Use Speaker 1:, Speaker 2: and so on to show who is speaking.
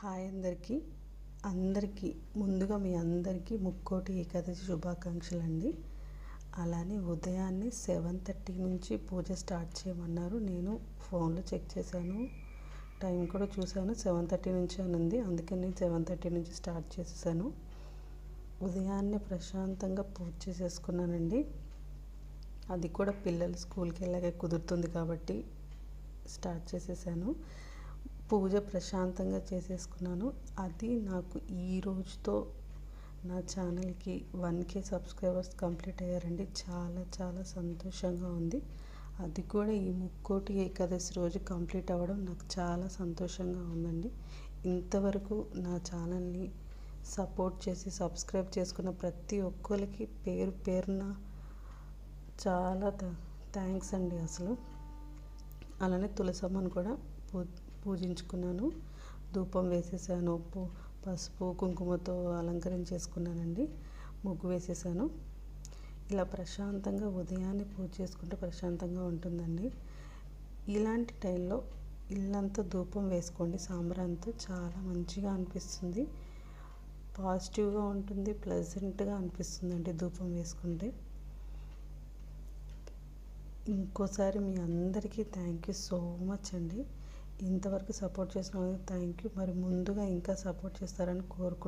Speaker 1: Hi అందరికీ. అందరికీ ముందుగా మీ అందరికీ ముక్కోటి ఏకాదశి శుభాకాంక్షలు అండి అలానే ఉదయాన్నే సెవెన్ థర్టీ నుంచి పూజ స్టార్ట్ చేయమన్నారు. నేను ఫోన్లో చెక్ చేశాను. టైం కూడా చూశాను. సెవెన్ థర్టీ నుంచి అని ఉంది అందుకని నేను సెవెన్ థర్టీ నుంచి స్టార్ట్ చేసేసాను. ఉదయాన్నే ప్రశాంతంగా పూజ చేసేసుకున్నానండి. అది కూడా పిల్లలు స్కూల్కి వెళ్ళాక కుదురుతుంది కాబట్టి స్టార్ట్ చేసేసాను. పూజ ప్రశాంతంగా చేసేసుకున్నాను. అది నాకు ఈ రోజుతో నా ఛానల్కి వన్ కే సబ్స్క్రైబర్స్ కంప్లీట్ అయ్యారండి. చాలా చాలా సంతోషంగా ఉంది. అది కూడా ఈ ముక్కోటి ఏకాదశి రోజు కంప్లీట్ అవ్వడం నాకు చాలా సంతోషంగా ఉందండి. ఇంతవరకు నా ఛానల్ని సపోర్ట్ చేసి సబ్స్క్రైబ్ చేసుకున్న ప్రతి ఒక్కరికి పేరు పేరున చాలా థ్యాంక్స్ అండి అసలు. అలానే తులసమ్మను కూడా పూ పూజించుకున్నాను. ధూపం వేసేసాను ఉప్పు పసుపు కుంకుమతో అలంకరించేసుకున్నానండి. ముగ్గు వేసేసాను. ఇలా ప్రశాంతంగా ఉదయాన్నే పూజ చేసుకుంటే ప్రశాంతంగా ఉంటుందండి. ఇలాంటి టైంలో ఇల్లంతా ధూపం వేసుకోండి. సాంబ్రాన్తో చాలా మంచిగా అనిపిస్తుంది. పాజిటివ్గా ఉంటుంది ప్లెజెంట్గా అనిపిస్తుందండి ధూపం వేసుకుంటే. ఇంకోసారి మీ అందరికీ థ్యాంక్ యూ సో మచ్ అండి. ఇంతవరకు సపోర్ట్ చేసిన థ్యాంక్ యూ మరి ముందుగా ఇంకా సపోర్ట్ చేస్తారని కోరుకుంటున్నాను.